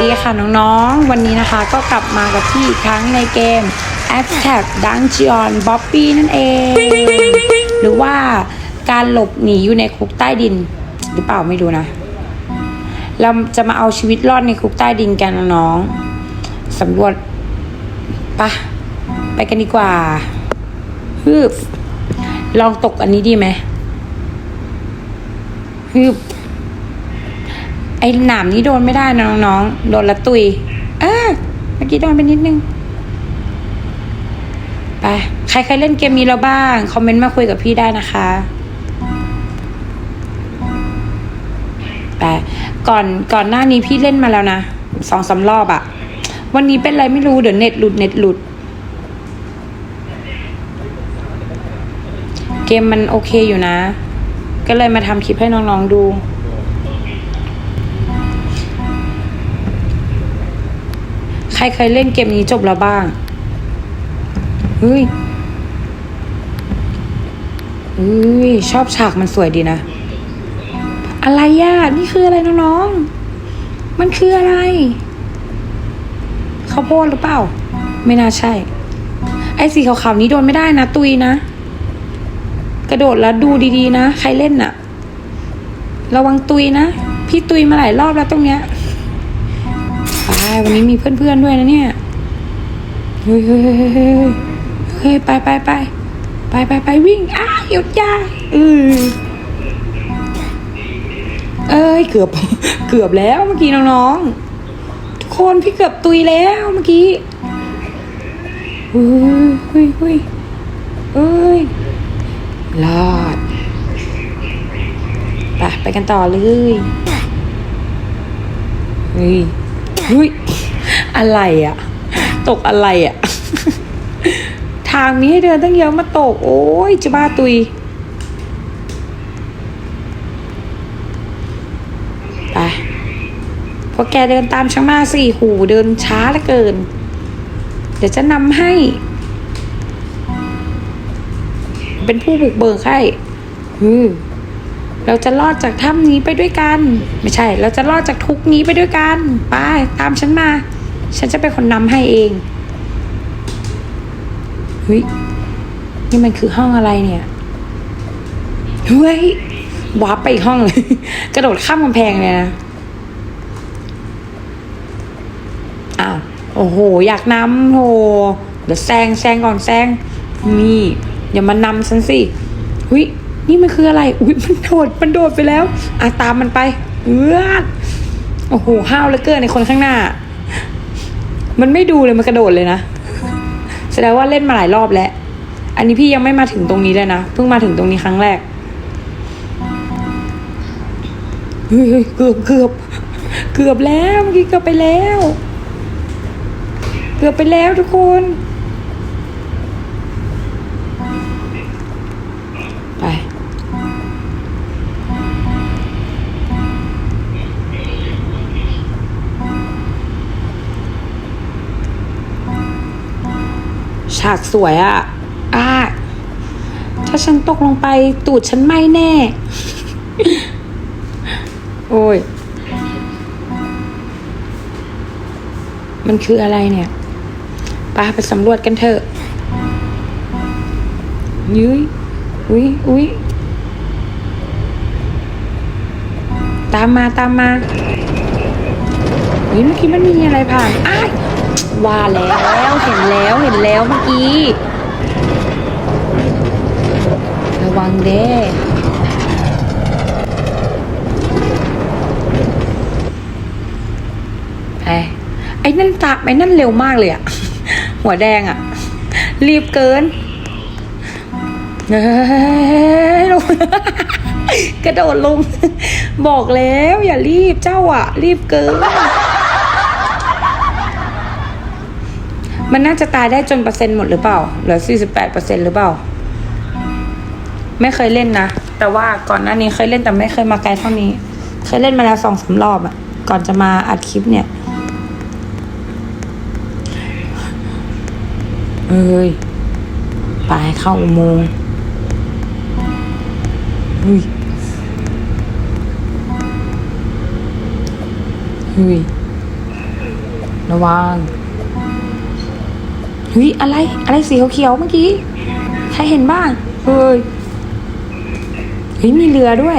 ดีค่ะน้องๆ วันนี้นะคะก็กลับมากับพี่อีกครั้งในเกม a t t a c k Dungeon Bobby นั่นเอง หรือว่าการหลบหนีอยู่ในคุกใต้ดิน หรือเปล่าไม่รู้นะ เราจะมาเอาชีวิตรอดในคุกใต้ดินกันน้องสำรวจปะไปกันดีกว่าฮึบลองตกอันนี้ดีไหมฮึบ ไอ้หนามนี้โดนไม่ได้นะน้องๆ โดนละตุยเออเมื่อกี้โดนไปนิดนึง ไป ใครเคยเล่นเกมนี้แล้วบ้าง คอมเมนต์มาคุยกับพี่ได้นะคะ ไป ก่อนก่อนหน้านี้พี่เล่นมาแล้วนะสองสารอบอะวันนี้เป็นไรไม่รู้ เดี๋ยวเน็ตหลุดเน็ตหลุด เกมมันโอเคอยู่นะ ก็เลยมาทำคลิปให้น้องๆดู รเคยเล่นเกมนี้จบแล้วบ้างเฮ้ยเฮ้ยชอบฉากมันสวยดีนะ อะไรย่ะนี่คืออะไรน้องๆ มันคืออะไรข้าวโพดหรือเปล่า ไม่น่าใช่ ไอ้สีขาวๆนี้โดนไม่ได้นะ ตุยนะ กระโดดแล้วดูดีๆนะ ใครเล่นน่ะ ระวังตุยนะ พี่ตุยมาหลายรอบแล้วตรงเนี้ย วันนี้มีเพื่อนๆด้วยนะเนี่ยเฮ้ยเฮ้ยเฮ้ยเฮ้ยเฮ้ยไปไปไปไปไปไปวิ่งอ้าหยุดยาเออเอ้ยเกือบเกือบแล้วเมื่อกี้น้องๆทุกคนพี่เกือบตุยแล้วเมื่อกี้เฮ้ยเฮ้ยเฮ้ยเอ้ยรอดไปไปกันต่อเลยเฮ้ย เฮ้ยอะไรอะตกอะไรอะทางมีให้เดินตั้งเยอะมาตก โอ้ยจะบ้าตุยไปพอแกเดินตามฉันมาสี่หูเดินช้าเหลือเกิน เดี๋ยวจะนำให้ เป็นผู้บุกเบิกให้อือ เราจะรอดจากถ้ำนี้ไปด้วยกัน ไม่ใช่ เราจะรอดจากทุกนี้ไปด้วยกันไปตามฉันมา ฉันจะเป็นคนนำให้เองเฮ้ยนี่มันคือห้องอะไรเนี่ยเฮ้ยวาร์ปไปอีกห้องเลย กระโดดข้ามกำแพงเลยนะอ้าวโอ้โห อยากนำโหเดี๋ยวแซงแซงก่อนแซงนี่อย่ามานำฉันสิหุย นี่มันคืออะไร อุ้ยมันโดด มันโดดไปแล้วอะตามมันไป เอือโอ้โห ห้าวเหลือเกินในคนข้างหน้า มันไม่ดูเลยมันกระโดดเลยนะ แสดงว่าเล่นมาหลายรอบแล้ว อันนี้พี่ยังไม่มาถึงตรงนี้เลยนะ เพิ่งมาถึงตรงนี้ครั้งแรก เฮ้ยเฮ้ยเกือบเกือบเกือบแล้วเมื่อกี้เกือบไปแล้ว เกือบไปแล้วทุกคน ฉากสวยอะอะถ้าฉันตกลงไปตูดฉันไหม้แน่ โอ้ย มันคืออะไรเนี่ยปาไปสำรวจกันเถอะยุ้ยอุ้ยอุ้ยตามมาตามมาเฮ้ยเมื่อกี้มันมีอะไรผ่านอ้าย ว่าแล้วเห็นแล้วเห็นแล้วเมื่อกี้ระวังเด้ไปไอ้นั่นตาไอ้นั่นเร็วมากเลยอะหัวแดงอะรีบเกินเฮ้ยลงกระโดดลง บอกแล้วอย่ารีบเจ้าอะรีบเกิน มันน่าจะตายได้จนเปอร์เซ็นต์หมดหรือเปล่า เหลือสี่สิบแปดเปอร์เซ็นต์หรือเปล่า ไม่เคยเล่นนะ แต่ว่าก่อนหน้านี้เคยเล่นแต่ไม่เคยมาไกลเท่านี้ เคยเล่นมาแล้วสองสามรอบอะก่อนจะมาอัดคลิปเนี่ย เอ้ย ไปเข้าอุโมงค์เฮ้ยเฮ้ยระวัง เฮ้ยอะไรอะไรสีเขียวๆเมื่อกี้ ใครเห็นบ้างเฮ้ยเฮ้ยมีเรือด้วย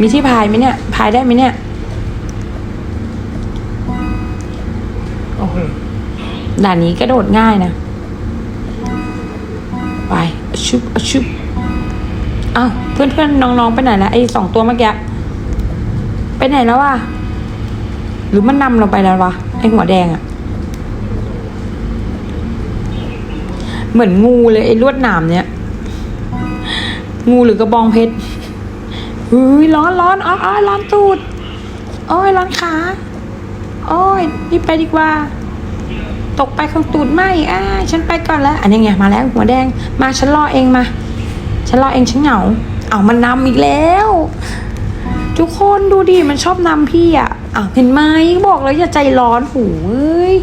มีที่พายไหมเนี่ยพายได้ไหมเนี่ยโอ้โหด่านนี้กระโดดง่ายนะไปอะชุบอะชุบอ้าวเพื่อนเพื่อนๆน้องๆไปไหนแล้วไอ้สองตัวเมื่อกี้ไปไหนแล้ววะหรือมันนำเราไปแล้ววะไอ้หัวแดงอะ เหมือนงูเลยไอ้ลวดหนามเนี้ยงูหรือกระบองเพชรเฮ้ยร้อนร้อนอ๋ออร้อนตูดโอ้ยร้อนขาโอ้ยรีบไปดีกว่า ตกไปข้างตูดไหมอ่าฉันไปก่อนแล้ว อันนี้ไงมาแล้วหัวแดงมาฉันรอเองมา ฉันรอเองฉันเหงา เอามันนำอีกแล้ว ทุกคนดูดิมันชอบนำพี่อะอะเห็นไหมบอกแล้วอย่าใจร้อนหูเอ้ย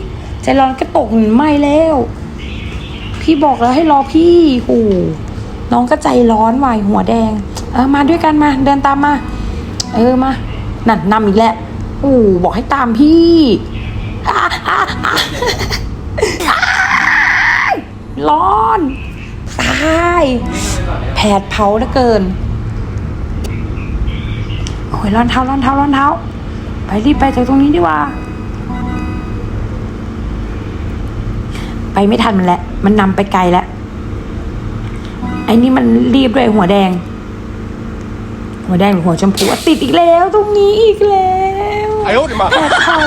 ใจร้อนก็ตกเห็นไหมแล้ว พี่บอกแล้วให้รอพี่หูน้องก็ใจร้อนวายหัวแดง เออมาด้วยกันมา เดินตามมา เออมานั่นนำอีกแล้วอู้บอกให้ตามพี่ร้อนตายแผดเผาเหลือเกินโอ้ยร้อนเท้าร้อนเท้าร้อนเท้า ไปรีบไปจากตรงนี้ดีกว่า ไปไม่ทันมันแหล้ว มันนำไปไกลแล้วไอ้นี่มันรีบด้วยหัวแดง หัวแดงหรือหัวชมพูติดอีกแล้วตรงนี้อีกแล้วไอ้โอ๊ตมาเขา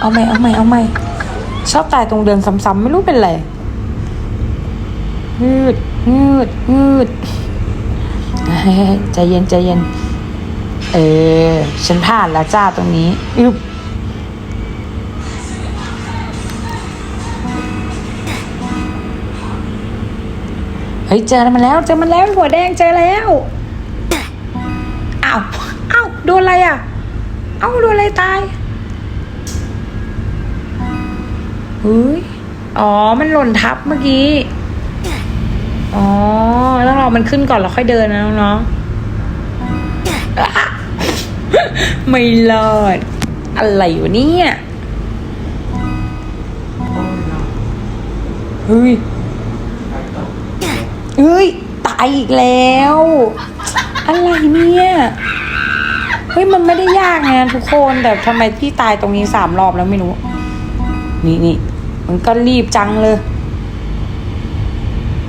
เอาใหม่เอาใหม่เอาใหม่ชอบตายตรงเดินซ้ำๆไม่รู้เป็นไรงืดงืดงืดใจเย็นใจเย็น เออ ฉันพลาดแล้วจ้าตรงนี้อึบ ยเจอมันแล้วเจอมันแล้วหัวแดงเจอแล้วอ้าวอ้าวโดนอะไรอะเอ้าโดนอะไรตายเฮ้ยอ๋อมันหล่นทับเมื่อกี้อ๋อต้องรอมันขึ้นก่อนแล้วค่อยเดินนะน้องๆอะไม่รอด อะไรวะเนี่ยเฮ้ย เฮ้ยตายอีกแล้ว อะไรเนี่ย เฮ้ยมันไม่ได้ยากนะทุกคนแต่ทำไมพี่ตายตรงนี้สามรอบแล้วไม่รู้ นี่นี่มันก็รีบจังเลย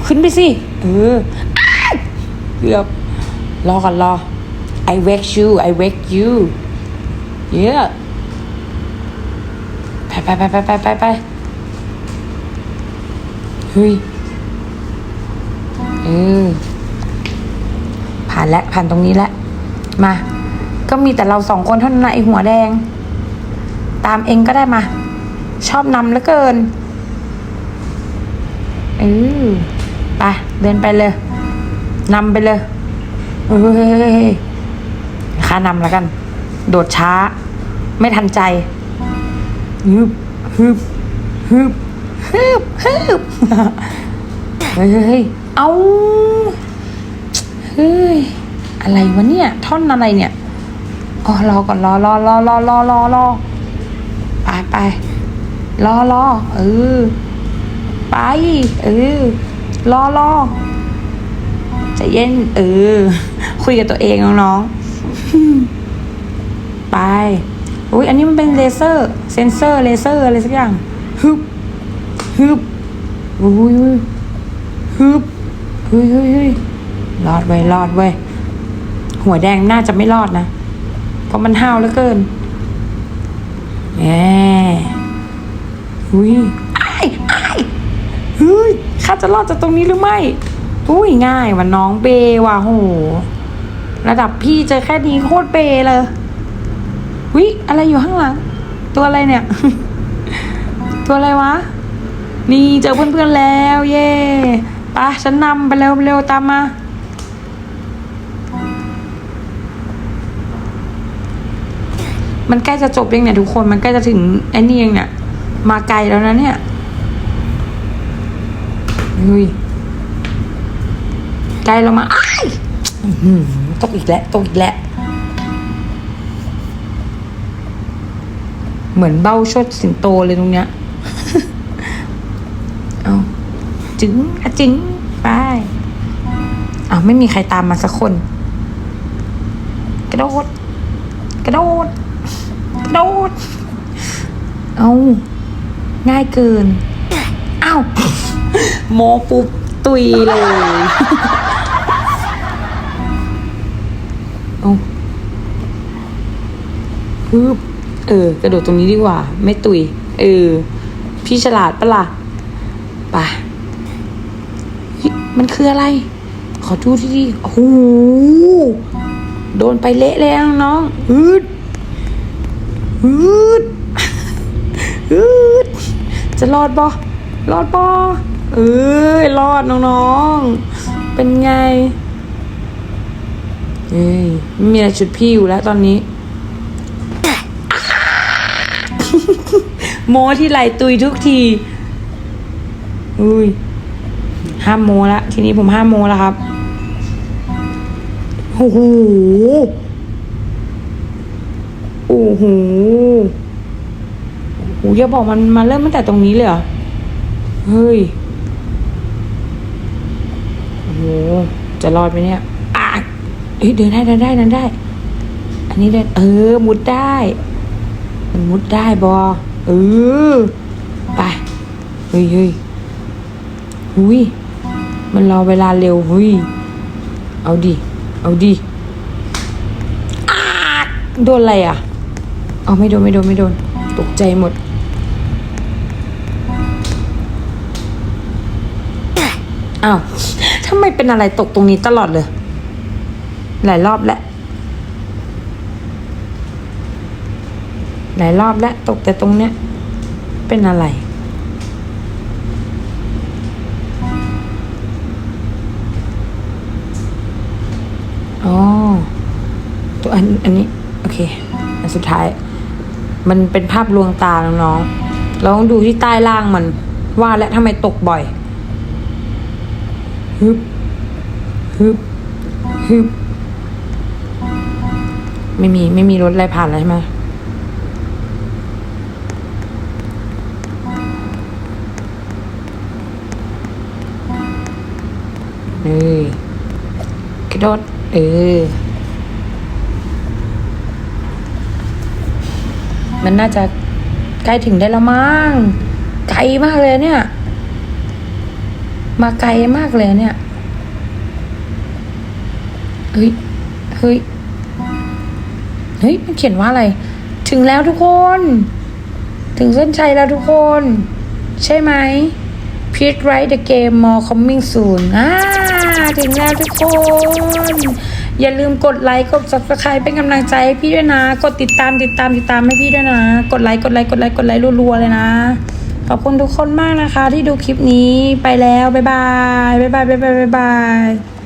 ขึ้นไปสิ เอออ้ยเกือบรอก่อนรอ I wake you I wake you yeah ไปไปไปไปไปไปไปเฮ้ย ออผ่านแล้วผ่านตรงนี้แล้วมา ก็มีแต่เราสองคนเท่านั้นนะไอหัวแดง ตามเองก็ได้มา ชอบนำเหลือเกินเออไปเดินไปเลยนำไปเลยเฮ้ยข้านำแล้วกัน โดดช้า ไม่ทันใจฮึบฮึบฮึบฮึบฮึบเฮ้ย เอาเฮ้ย อะไรวะเนี่ย ท่อนอะไรเนี่ยอ๋อรอก่อนรอรอรอรอรอรอรอไปไปรอรอเออ ไป เออ รอรอใจเย็น เออ คุยกับตัวเองน้องๆไปอุ้ยอันนี้มันเป็นเลเซอร์ เซนเซอร์เลเซอร์อะไรสักอย่างฮึบฮึบอุ้ยฮึบ เฮ้ยเฮ้ยเฮ้ยรอดไว้ยรอดไว้ยหัวแดงน่าจะไม่รอดนะ เพราะมันห้าวเหลือเกินแหมอุ้ยไอ้ไอ้ายเฮ้ยข้าจะรอดจากตรงนี้หรือไม่ อุ้ยง่ายว่ะน้องเบว่ะโห ระดับพี่เจอแค่นี้โคตรเบเลยวิอะไรอยู่ข้างหลัง ตัวอะไรเนี่ย ตัวอะไรวะ นี่เจอเพื่อนๆแล้ว เย่ ปะฉันนำไปเร็วเร็วตามมา มันใกล้จะจบยังเนี่ยทุกคน มันใกล้จะถึงไอ้นี่ยังเนี่ย มาไกลแล้วนะเนี่ยเฮ้ยใกล้เรามาอ้ายตกอีกแล้วตกอีกแล้วเหมือนเบ้าชดสิงโตเลยตรงเนี้ย เอา จึงอะจึงไปอ้าวไม่มีใครตามมาสักคน กระโดด กระโดด กระโดด เอาง่ายเกินอ้าวโมปุ๊บตุยเลยเอาฮึบเออ กระโดดตรงนี้ดีกว่า ไม่ตุย เออ พี่ฉลาดปะล่ะไป มันคืออะไร ขอดูที่ดีโอ้โหโดนไปเละเลยอะน้องฮึดฮึดฮึดจะรอดบ่รอดบ่เอ้ยรอดน้องๆ เป็นไง เอ้ยไม่มีอะไรชุดพี่อยู่แล้วตอนนี้ โมที่ไหลตุยทุกที อุ้ย ห้าโมละทีนี้ผมห้าโมแล้วครับโอ้โหโอ้โหโอ้โหอย่าบอกมันมาเริ่มตั้งแต่ตรงนี้เลยเหรอ เฮ้ย โอ้โห จะรอดไหมเนี่ยอะเฮ้ยเดินได้เดินได้เดินได้ อันนี้เดินเออ มุดได้ มันมุดได้บอเออ ไป เฮ้ยเฮ้ย หุยมันรอเวลาเร็วหุยเอาดิ เอาดิโดนอะไรอะ เอาไม่โดนไม่โดนไม่โดน ตกใจหมด อ้าวทำไมเป็นอะไรตกตรงนี้ตลอดเลย หลายรอบแล้วหลายรอบแล้วตกแต่ตรงเนี้ย เป็นอะไร อ๋อตัวอันอันนี้ โอเค อันสุดท้าย มันเป็นภาพลวงตาน้องๆเราต้องดูที่ใต้ล่างมัน ว่าและทำไมตกบ่อยฮึบฮึบฮึบไม่มีไม่มีรถอะไรผ่านแล้วใช่ไหมเออกระโดด เออ มันน่าจะใกล้ถึงได้แล้วมั้งไกลมากเลยเนี่ย มาไกลมากเลยเนี่ย เฮ้ย เฮ้ย เฮ้ย มันเขียนว่าอะไร ถึงแล้วทุกคน ถึงเส้นชัยแล้วทุกคน ใช่ไหม Please write the game more coming soon อ่า ถึงแล้วทุกคน อย่าลืมกดไลค์กด subscribe เป็นกำลังใจให้พี่ด้วยนะ กดติดตามติดตามติดตามให้พี่ด้วยนะ กดไลค์กดไลค์กดไลค์กดไลค์รัวๆเลยนะ ขอบคุณทุกคนมากนะคะ ที่ดูคลิปนี้ไปแล้วบ๊ายบายบ๊ายบายบ๊ายบายบ๊ายบาย